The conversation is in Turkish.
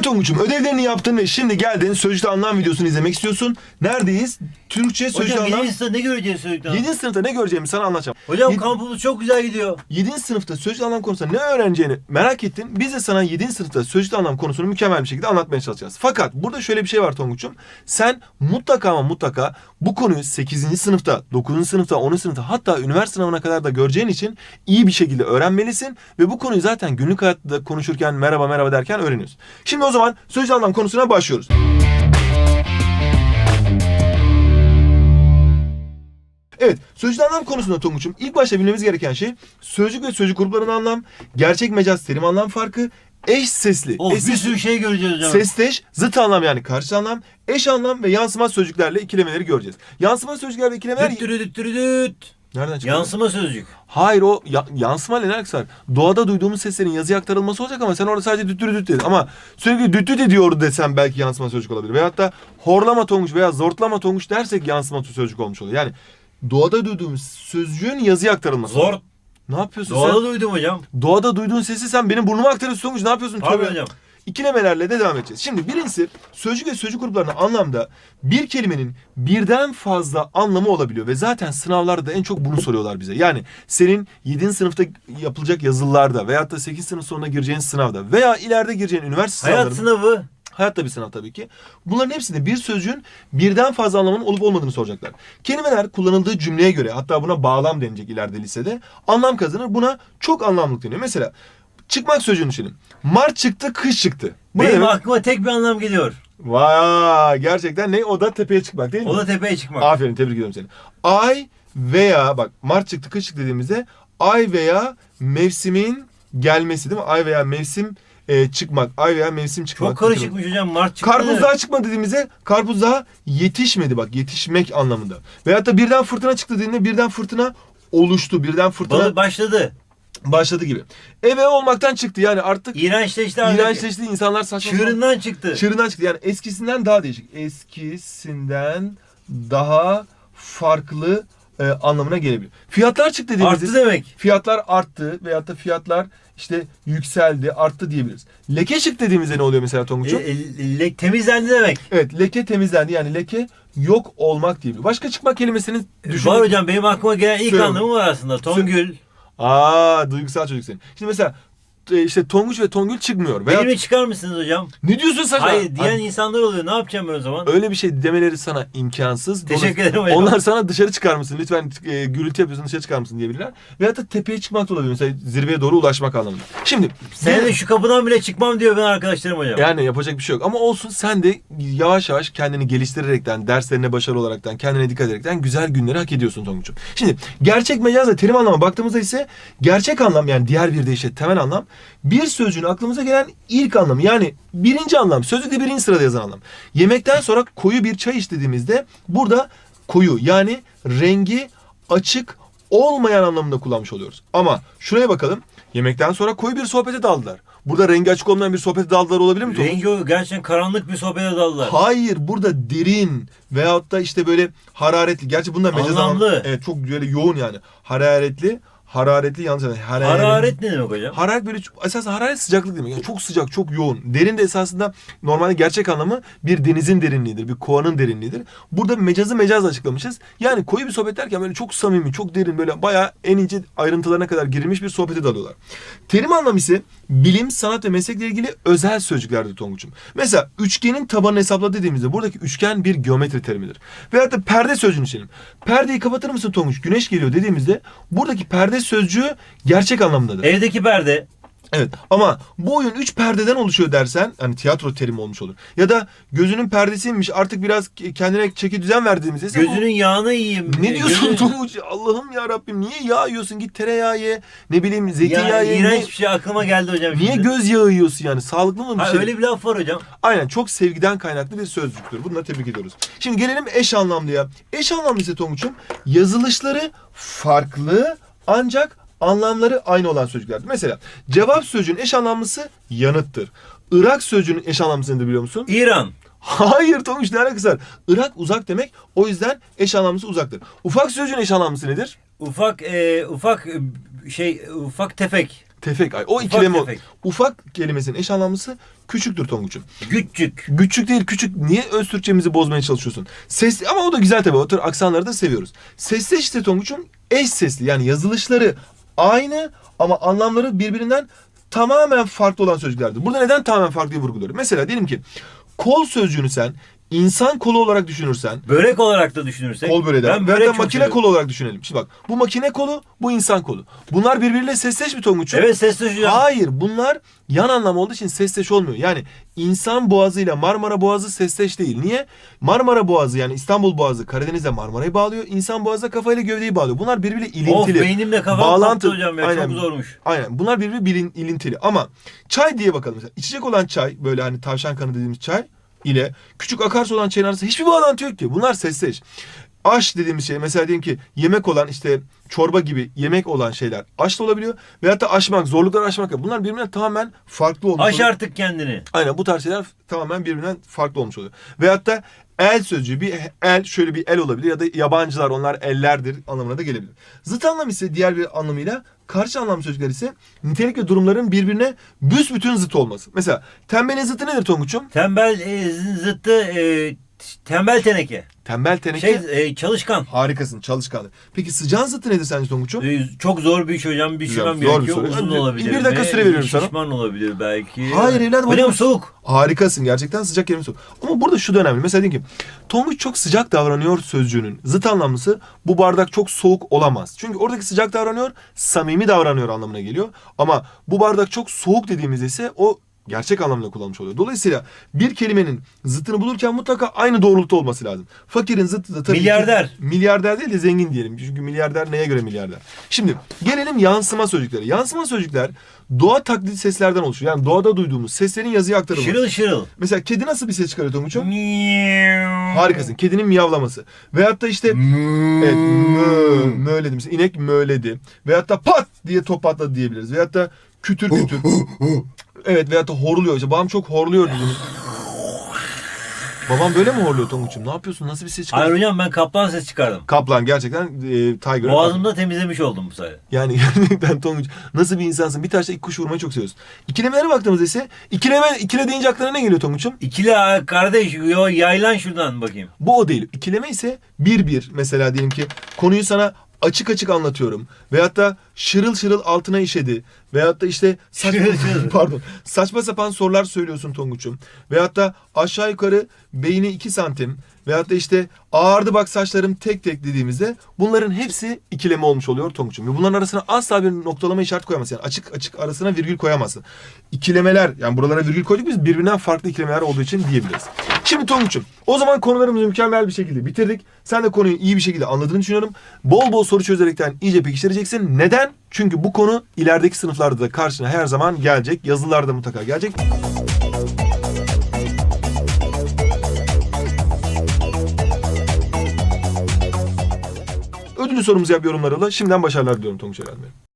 Evet Tonguç'um ödevlerini yaptın ve şimdi geldin sözcükte anlam videosunu izlemek istiyorsun. Neredeyiz? Türkçe sözcükte Hocam anlam. yeni sınıfta ne göreceğiz çocuklar? 7. sınıfta ne göreceğimi sana anlatacağım. Hocam Yedi- kampımız çok güzel gidiyor. 7. sınıfta sözcük anlam konusunda ne öğreneceğini merak ettin. Biz de sana 7. sınıfta sözcük anlam konusunu mükemmel bir şekilde anlatmaya çalışacağız. Fakat burada şöyle bir şey var Tonguç'um. Sen mutlaka ama mutlaka bu konuyu 8. sınıfta, 9. sınıfta, 10. sınıfta hatta üniversite sınavına kadar da göreceğin için iyi bir şekilde öğrenmelisin. Ve bu konuyu zaten günlük hayatta konuşurken merhaba merhaba derken öğreniyorsun. Şimdi o zaman sözcük anlam konusuna başlıyoruz. Evet, sözcük anlam konusunda Tonguç'um ilk başta bilmemiz gereken şey sözcük ve sözcük gruplarının anlam, gerçek mecaz terim anlam farkı, eş sesli, Of eş bir sürü şey göreceğiz hocam. sesteş, zıt anlam yani karşı anlam, eş anlam ve yansıma sözcüklerle ikilemeleri göreceğiz. Yansıma sözcükler ve ikilemeler... Düttürü düttürü düt. Nereden çıktı? Yansıma sözcük. Hayır o ya, yansıma ne alakası var? Doğada duyduğumuz seslerin yazıya aktarılması olacak ama sen orada sadece düttürü düt dedin. Ama sürekli düttü de diyor desem belki yansıma sözcük olabilir. Veyahut da horlama tonguç veya zortlama tonguç dersek yansıma sözcük olmuş oluyor. Yani doğada duyduğumuz sözcüğün yazıya aktarılması. Zor. Ne yapıyorsun Doğada sen? duydum hocam. Doğada duyduğun sesi sen benim burnuma aktarıyorsun tonguç. Ne yapıyorsun? Tabii hocam. İkilemelerle de devam edeceğiz. Şimdi birincisi sözcük ve sözcük gruplarının anlamda bir kelimenin birden fazla anlamı olabiliyor ve zaten sınavlarda da en çok bunu soruyorlar bize. Yani senin 7. sınıfta yapılacak yazılılarda veyahut da 8 sınıf sonuna gireceğin sınavda veya ileride gireceğin üniversite Hayat sınavlarında sınavı. Hayatta bir sınav tabii ki. Bunların hepsinde bir sözcüğün birden fazla anlamının olup olmadığını soracaklar. Kelimeler kullanıldığı cümleye göre hatta buna bağlam denilecek ileride lisede anlam kazanır. Buna çok anlamlık deniyor. Mesela çıkmak sözcüğünü düşünün. Mart çıktı, kış çıktı. Bu ne Benim demek? aklıma tek bir anlam geliyor. Vay gerçekten ne? O da tepeye çıkmak değil mi? O da tepeye çıkmak. Aferin tebrik ediyorum seni. Ay veya bak Mart çıktı, kış çıktı dediğimizde ay veya mevsimin gelmesi değil mi? Ay veya mevsim e, çıkmak. Ay veya mevsim çıkmak. Çok karışıkmış hocam. Mart çıktı. Karpuz daha çıkmadı dediğimizde karpuz daha yetişmedi bak yetişmek anlamında. Veyahut da birden fırtına çıktı dediğinde birden fırtına oluştu. Birden fırtına Balık başladı. Başladı gibi. Eve olmaktan çıktı yani artık İğrençleşti artık. iğrençleşti insanlar saçma sapan- Çığırından çıktı. Çığırından çıktı yani eskisinden daha değişik. Eskisinden daha farklı e, anlamına gelebilir. Fiyatlar çıktı dediğimizde Arttı demek. fiyatlar arttı veyahut da fiyatlar işte yükseldi, arttı diyebiliriz. Leke çıktı dediğimizde ne oluyor mesela E, Tonguç'um? e, le- temizlendi demek. Evet leke temizlendi yani leke yok olmak diyebilir. Başka çıkmak kelimesini düşün. Var hocam benim aklıma gelen ilk Söyle. anlamı var aslında. Tongül. Aa duygusal çocuk senin. Şimdi mesela e, işte Tonguç ve Tongül çıkmıyor. Veya Benimle çıkar mısınız hocam? ne diyorsun saçma? Hayır diyen Ay, insanlar oluyor. Ne yapacağım ben o zaman? öyle bir şey demeleri sana imkansız. Teşekkür ederim hocam. Onlar sana dışarı çıkar mısın? Lütfen e, gürültü yapıyorsun dışarı çıkar mısın diyebilirler. Veyahut da tepeye çıkmak olabilir. Mesela zirveye doğru ulaşmak anlamında. Şimdi Sen de şu kapıdan bile çıkmam diyor ben arkadaşlarım hocam. Yani yapacak bir şey yok. Ama olsun sen de yavaş yavaş kendini geliştirerekten, derslerine başarılı olaraktan, kendine dikkat ederekten güzel günleri hak ediyorsun Tonguç'um. Şimdi gerçek mecazla terim anlama baktığımızda ise gerçek anlam yani diğer bir deyişle temel anlam bir sözcüğün aklımıza gelen ilk anlamı. Yani birinci anlam, sözlükte birinci sırada yazan anlam. Yemekten sonra koyu bir çay iç dediğimizde burada koyu yani rengi açık olmayan anlamında kullanmış oluyoruz. Ama şuraya bakalım. Yemekten sonra koyu bir sohbete daldılar. Burada rengi açık olmayan bir sohbete daldılar olabilir mi? Rengi o gerçekten karanlık bir sohbete daldılar. Hayır burada derin veyahut da işte böyle hararetli. Gerçi bunda mecaz Anlamlı. anlam- Evet çok böyle yoğun yani. Hararetli, hararetli yanlış. Hararet. Hararet ne demek hocam? Hararet böyle çok- esas hararet sıcaklık demek. Yani çok sıcak, çok yoğun. Derin de esasında normalde gerçek anlamı bir denizin derinliğidir, bir kovanın derinliğidir. Burada mecazı mecazla açıklamışız. Yani koyu bir sohbet derken böyle çok samimi, çok derin böyle bayağı en ince ayrıntılarına kadar girilmiş bir sohbete dalıyorlar. Terim anlamı ise bilim, sanat ve meslekle ilgili özel sözcüklerdir Tonguç'um. Mesela üçgenin tabanını hesapla dediğimizde buradaki üçgen bir geometri terimidir. Veyahut da perde sözcüğünü düşünelim. Perdeyi kapatır mısın Tonguç? Güneş geliyor dediğimizde buradaki perde sözcüğü gerçek anlamdadır. Evdeki perde. Evet ama bu oyun 3 perdeden oluşuyor dersen hani tiyatro terimi olmuş olur. Ya da gözünün perdesiymiş artık biraz kendine çeki düzen verdiğimizde Gözünün yağını yiyeyim. ne diyorsun Tonguç? Allah'ım ya Rabbim niye yağ yiyorsun? Git tereyağı ye. Ne bileyim zeytinyağı Ya ye. iğrenç bir şey aklıma geldi hocam niye şimdi. göz yağı yiyorsun yani? Sağlıklı mı bir Ha, şey? öyle bir laf var hocam. Aynen çok sevgiden kaynaklı bir sözcüktür. Bunları tebrik ediyoruz. Şimdi gelelim eş anlamlıya. Eş anlamlı ise Tonguç'um yazılışları farklı ancak anlamları aynı olan sözcüklerdir. Mesela cevap sözcüğün eş anlamlısı yanıttır. Irak sözcüğünün eş anlamlısı nedir biliyor musun? İran. Hayır Tonguç ne alakası var? Irak uzak demek o yüzden eş anlamlısı uzaktır. Ufak sözcüğün eş anlamlısı nedir? Ufak e, ufak e, şey ufak tefek. Tefek ay. O Ufak ikileme tefek. Ufak kelimesinin eş anlamlısı küçüktür Tonguç'um. Küçük. Küçük değil küçük. Niye öz Türkçemizi bozmaya çalışıyorsun? Ses ama o da güzel tabii. O tür aksanları da seviyoruz. Sesli işte Tonguç'um eş sesli. Yani yazılışları aynı ama anlamları birbirinden tamamen farklı olan sözcüklerdir. Burada neden tamamen farklı diye vurguluyorum. Mesela diyelim ki kol sözcüğünü sen insan kolu olarak düşünürsen Börek olarak da düşünürsek. Kol böyle Ben Ben börek çok makine seviyorum. kolu olarak düşünelim. Şimdi bak bu makine kolu bu insan kolu. Bunlar birbiriyle sesleş mi Tonguç'um? Evet hocam. Hayır bunlar yan anlam olduğu için sesleş olmuyor. Yani insan boğazıyla Marmara Boğazı sesleş değil. Niye? Marmara Boğazı yani İstanbul Boğazı Karadeniz'e Marmara'yı bağlıyor. İnsan Boğazı kafayla gövdeyi bağlıyor. Bunlar birbiriyle ilintili. Of beynimle kafam Bağlantı- hocam ya Aynen. çok zormuş. Aynen. Bunlar birbiri bilin, ilintili. Ama çay diye bakalım mesela. İçecek olan çay böyle hani tavşan kanı dediğimiz çay ile küçük akarsu olan arasında hiçbir bağlantı yok ki. Bunlar sesleş. Aş dediğimiz şey mesela diyelim ki yemek olan işte çorba gibi yemek olan şeyler aş da olabiliyor. Veyahut da aşmak, zorluklar aşmak. Bunlar birbirinden tamamen farklı olmuş Aş oluyor. artık kendini. Aynen bu tarz şeyler tamamen birbirinden farklı olmuş oluyor. Veyahut da el sözcüğü bir el şöyle bir el olabilir ya da yabancılar onlar ellerdir anlamına da gelebilir. Zıt anlam ise diğer bir anlamıyla karşı anlam sözcükler ise nitelik ve durumların birbirine büsbütün zıt olması. Mesela tembelin zıttı nedir Tonguç'um? Tembel e, zıttı e, tembel teneke. Tembel teneke. Şey e, çalışkan. Harikasın çalışkanlık. Peki sıcağın zıttı nedir sence Tonguç'um? E, çok zor bir iş hocam. Bir Güzel, düşünmem zor bir gerekiyor. soru. Uzun Bir- olabilir. bir dakika mi? süre veriyorum sana. Şişman olabilir belki. Hayır evladım, Hocam hocam. soğuk. Harikasın gerçekten sıcak yerine soğuk. Ama burada şu da önemli. Mesela diyelim ki Tonguç çok sıcak davranıyor sözcüğünün zıt anlamlısı bu bardak çok soğuk olamaz. Çünkü oradaki sıcak davranıyor samimi davranıyor anlamına geliyor. Ama bu bardak çok soğuk dediğimizde ise o gerçek anlamda kullanılmış oluyor. Dolayısıyla bir kelimenin zıttını bulurken mutlaka aynı doğrultuda olması lazım. Fakirin zıttı da tabii ki- Milyarder. milyarder değil de zengin diyelim. Çünkü milyarder neye göre milyarder? Şimdi gelelim yansıma sözcüklere. Yansıma sözcükler doğa taklidi seslerden oluşuyor. Yani doğada duyduğumuz seslerin yazıya aktarılması. Şırıl şırıl. Mesela kedi nasıl bir ses çıkarıyor Tonguç'um? Harikasın. Kedinin miyavlaması. Veyahut da işte evet mö, möledi. Mesela inek möledi. Veyahut da pat diye top atladı diyebiliriz. Veyahut da kütür kütür. evet veyahut da horluyor. İşte babam çok horluyor dediğimiz. Babam böyle mi horluyor Tonguç'um? Ne yapıyorsun? Nasıl bir ses Hayır çıkarıyor? hocam ben kaplan ses çıkardım. Kaplan gerçekten e, Tiger. Boğazımda temizlemiş oldum bu sayede. Yani gerçekten Tonguç nasıl bir insansın? Bir taşla iki kuş vurmayı çok seviyorsun. İkilemelere baktığımızda ise ikileme, ikile deyince aklına ne geliyor Tonguç'um? İkili ayak kardeş yo, yaylan şuradan bakayım. Bu o değil. İkileme ise bir bir. Mesela diyelim ki konuyu sana açık açık anlatıyorum. Veyahut da şırıl şırıl altına işedi. Veyahut da işte saçma, pardon saçma sapan sorular söylüyorsun Tonguç'um. Veyahut da aşağı yukarı beyni 2 santim. Veyahut da işte ağırdı bak saçlarım tek tek dediğimizde bunların hepsi ikileme olmuş oluyor Tonguç'um. Ve bunların arasına asla bir noktalama işaret koyamazsın. Yani açık açık arasına virgül koyamazsın. İkilemeler yani buralara virgül koyduk biz birbirinden farklı ikilemeler olduğu için diyebiliriz. Şimdi Tonguç'um o zaman konularımızı mükemmel bir şekilde bitirdik. Sen de konuyu iyi bir şekilde anladığını düşünüyorum. Bol bol soru çözerekten iyice pekiştireceksin. Neden? Çünkü bu konu ilerideki sınıflarda da karşına her zaman gelecek. Yazılılarda mutlaka gelecek. Ödülü sorumuzu yap yorumlarıyla. Şimdiden başarılar diliyorum Tonguç Bey.